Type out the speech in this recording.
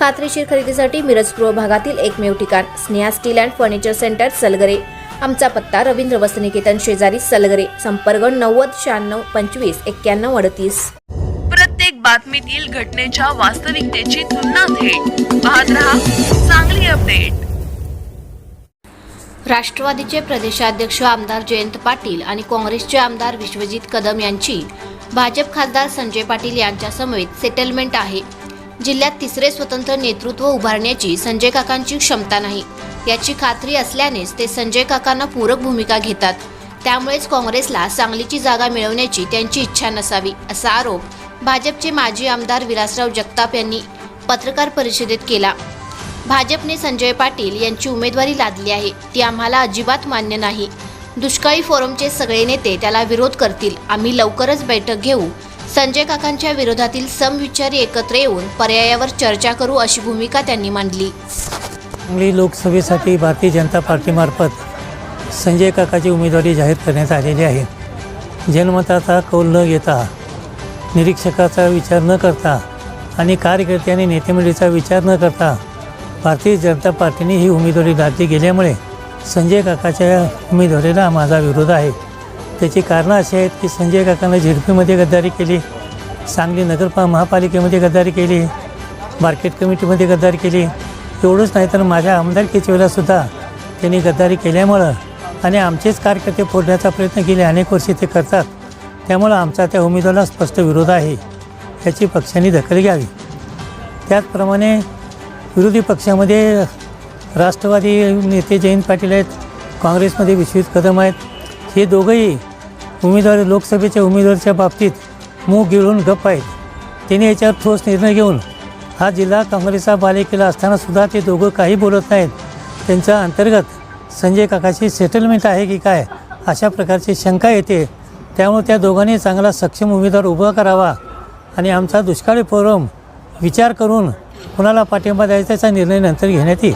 खात्रीशीर खरेदीसाठी मिरज पूर्व भागातील एकमेव ठिकाण Sneha steel and furniture centre Salgare. आमचा पत्ता रवींद्र वसनिकेतन शेजारी सलगरे संपर्क नव्वद शहाण्णव पंचवीस एक्क्याण्णव अडतीस. प्रत्येक बातमीतील घटनेच्या वास्तविकतेची तुलना थेट. पाहत रहा चांगली अपडेट. राष्ट्रवादीचे प्रदेशाध्यक्ष आमदार जयंत पाटील आणि काँग्रेसचे आमदार विश्वजित कदम यांची भाजप खासदार संजय पाटील यांच्या समवेत सेटलमेंट आहे. जिल्ह्यात तिसरे स्वतंत्र नेतृत्व उभारण्याची संजय काकांची क्षमता नाही. याची खात्री असल्यानेच ते संजय काकांना पूरक भूमिका घेतात. त्यामुळेच काँग्रेसला सांगलीची जागा मिळवण्याची त्यांची इच्छा नसावी असा आरोप भाजपचे माजी आमदार विलासराव जगताप यांनी पत्रकार परिषदेत केला. भाजपने संजय पाटील यांची उमेदवारी लादली आहे. ती आम्हाला अजिबात मान्य नाही. दुष्काळी फोरमचे सगळे नेते त्याला विरोध करतील. आम्ही लवकरच बैठक घेऊ संजय काकांच्या विरोधातील समविचारी एकत्र येऊन पर्यायावर चर्चा करू अशी भूमिका त्यांनी मांडली. सांगली लोकसभेसाठी भारतीय जनता पार्टीमार्फत संजय काकाची उमेदवारी जाहीर करण्यात आलेली आहे. जनमताचा कौल न घेता निरीक्षकाचा विचार न करता आणि कार्यकर्ते आणि नेतेमंडळीचा विचार न करता भारतीय जनता पार्टीने ही उमेदवारी लादली गेल्यामुळे संजय काकाच्या उमेदवारीला माझा विरोध आहे. त्याची कारणं अशी आहेत की संजय काकानं झिडपीमध्ये गद्दारी केली सांगली नगरपा महापालिकेमध्ये गद्दारी केली मार्केट कमिटीमध्ये गद्दारी केली. एवढंच नाही तर माझ्या आमदारकीच्या वेळेलासुद्धा त्यांनी गद्दारी केल्यामुळं आणि आमचेच कार्यकर्ते फोडण्याचा प्रयत्न केले अनेक वर्षे ते करतात. त्यामुळं आमचा त्या उमेदवाराला स्पष्ट विरोध आहे. याची पक्षांनी दखल घ्यावी. त्याचप्रमाणे विरोधी पक्षामध्ये राष्ट्रवादी नेते जयंत पाटील आहेत काँग्रेसमध्ये विश्वजित कदम आहेत. हे दोघंही उमेदवार लोकसभेच्या उमेदवाराच्या बाबतीत मूग गिळून गप्प आहेत. त्यांनी याच्यावर ठोस निर्णय घेऊन हा जिल्हा काँग्रेसचा बालेकिल्ला असतानासुद्धा ते दोघं काही बोलत नाहीत. त्यांच्या अंतर्गत संजय काकाची सेटलमेंट आहे की काय अशा प्रकारची शंका येते. त्यामुळे त्या दोघांनी चांगला सक्षम उमेदवार उभा करावा आणि आमचा दुष्काळी फोरम विचार करून कुणाला पाठिंबा द्यायचा निर्णय नंतर घेण्यात येईल.